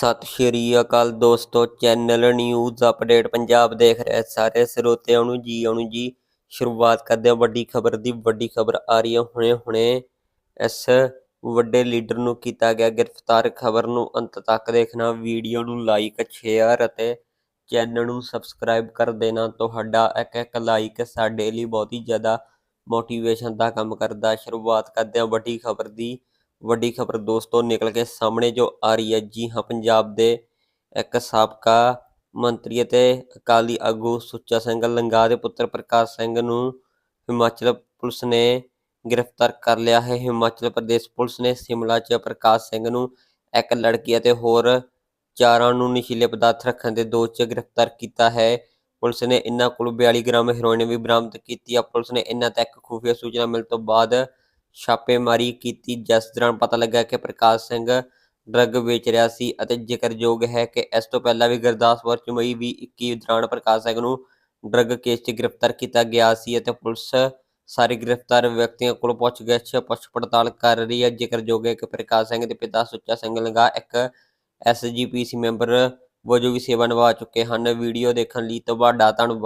ਸਤਿ ਸ਼੍ਰੀ ਅਕਾਲ ਦੋਸਤੋ, channel news update Punjab ਦੇਖ ਰਹੇ ਸਾਰੇ ਸਰੋਤਿਆਂ ਨੂੰ ਜੀ, ਆਉਣ ਜੀ। ਸ਼ੁਰੂਆਤ ਕਰਦੇ ਹਾਂ ਵੱਡੀ ਖਬਰ ਦੀ, ਵੱਡੀ ਖਬਰ ਆ ਰਹੀ ਹੈ ਹੁਣੇ ਹੁਣੇ। ਇਸ ਵੱਡੇ ਲੀਡਰ ਨੂੰ ਕੀਤਾ ਗਿਆ ਗ੍ਰਿਫਤਾਰ, ਖਬਰ ਨੂੰ ਅੰਤ ਤੱਕ ਦੇਖਣਾ, ਵੀਡੀਓ ਨੂੰ ਲਾਈਕ ਸ਼ੇਅਰ ਅਤੇ ਚੈਨਲ ਨੂੰ ਸਬਸਕ੍ਰਾਈਬ ਕਰ ਦੇਣਾ। ਤੁਹਾਡਾ ਇੱਕ ਇੱਕ ਲਾਈਕ ਸਾਡੇ ਲਈ ਬਹੁਤ ਹੀ ਜ਼ਿਆਦਾ ਮੋਟੀਵੇਸ਼ਨ ਦਾ ਕੰਮ ਕਰਦਾ। ਸ਼ੁਰੂਆਤ ਕਰਦੇ ਹਾਂ ਵੱਡੀ ਖਬਰ ਦੀ। ਵੱਡੀ ਖਬਰ ਦੋਸਤੋ ਨਿਕਲ ਕੇ ਸਾਹਮਣੇ ਜੋ ਆ ਰਹੀ ਹੈ। ਜੀ ਹਾਂ, ਪੰਜਾਬ ਦੇ ਇੱਕ ਸਾਬਕਾ ਮੰਤਰੀ ਅਤੇ ਅਕਾਲੀ ਆਗੂ ਸੁੱਚਾ ਸਿੰਘ ਲੰਗਾ ਦੇ ਪੁੱਤਰ ਪ੍ਰਕਾਸ਼ ਸਿੰਘ ਨੂੰ ਹਿਮਾਚਲ ਪੁਲਿਸ ਨੇ ਗ੍ਰਿਫਤਾਰ ਕਰ ਲਿਆ ਹੈ। ਹਿਮਾਚਲ ਪ੍ਰਦੇਸ਼ ਪੁਲਿਸ ਨੇ ਸ਼ਿਮਲਾ 'ਚ ਪ੍ਰਕਾਸ਼ ਸਿੰਘ ਨੂੰ ਇੱਕ ਲੜਕੀ ਅਤੇ ਹੋਰ ਚਾਰਾਂ ਨੂੰ ਨਸ਼ੀਲੇ ਪਦਾਰਥ ਰੱਖਣ ਦੇ ਦੋਸ਼ 'ਚ ਗ੍ਰਿਫਤਾਰ ਕੀਤਾ ਹੈ। ਪੁਲਿਸ ਨੇ ਇਹਨਾਂ ਕੋਲ 42 ਗ੍ਰਾਮ ਹੈਰੋਇਨ ਵੀ ਬਰਾਮਦ ਕੀਤੀ ਹੈ ਪੁਲਿਸ ਨੇ ਇਹਨਾਂ ਤੱਕ ਖੁਫੀਆ ਸੂਚਨਾ ਮਿਲਣ ਤੋਂ ਬਾਅਦ ਛਾਪੇਮਾਰੀ ਕੀਤੀ। ਜਿਸ ਦੌਰਾਨ ਪਤਾ ਲੱਗਾ ਕਿ ਪ੍ਰਕਾਸ਼ ਸਿੰਘ ਡਰੱਗ ਵੇਚ ਰਿਹਾ ਸੀ ਅਤੇ ਜ਼ਿਕਰਯੋਗ ਹੈ ਕਿ ਇਸ ਤੋਂ ਪਹਿਲਾਂ ਵੀ ਗੁਰਦਾਸਪੁਰ ਚ ਮਈ 21 ਦੌਰਾਨ ਪ੍ਰਕਾਸ਼ ਸਿੰਘ ਨੂੰ ਡਰੱਗ ਕੇਸ 'ਚ ਗ੍ਰਿਫਤਾਰ ਕੀਤਾ ਗਿਆ ਸੀ ਅਤੇ ਪੁਲਿਸ ਸਾਰੇ ਗ੍ਰਿਫਤਾਰ ਵਿਅਕਤੀਆਂ ਕੋਲ ਪੁੱਛਗਿੱਛ ਪੁੱਛ ਪੜਤਾਲ ਕਰ ਰਹੀ ਹੈ। ਜ਼ਿਕਰਯੋਗ ਹੈ ਕਿ ਪ੍ਰਕਾਸ਼ ਸਿੰਘ ਦੇ ਪਿਤਾ ਸੁੱਚਾ ਸਿੰਘ ਲੰਗਾ ਇੱਕ ਐਸਜੀਪੀਸੀ ਮੈਂਬਰ ਵਜੋਂ ਵੀ ਸੇਵਾ ਨਿਭਾ ਚੁੱਕੇ ਹਨ। ਵੀਡੀਓ ਦੇਖਣ ਲਈ ਤੁਹਾਡਾ ਧੰਨਵਾਦ।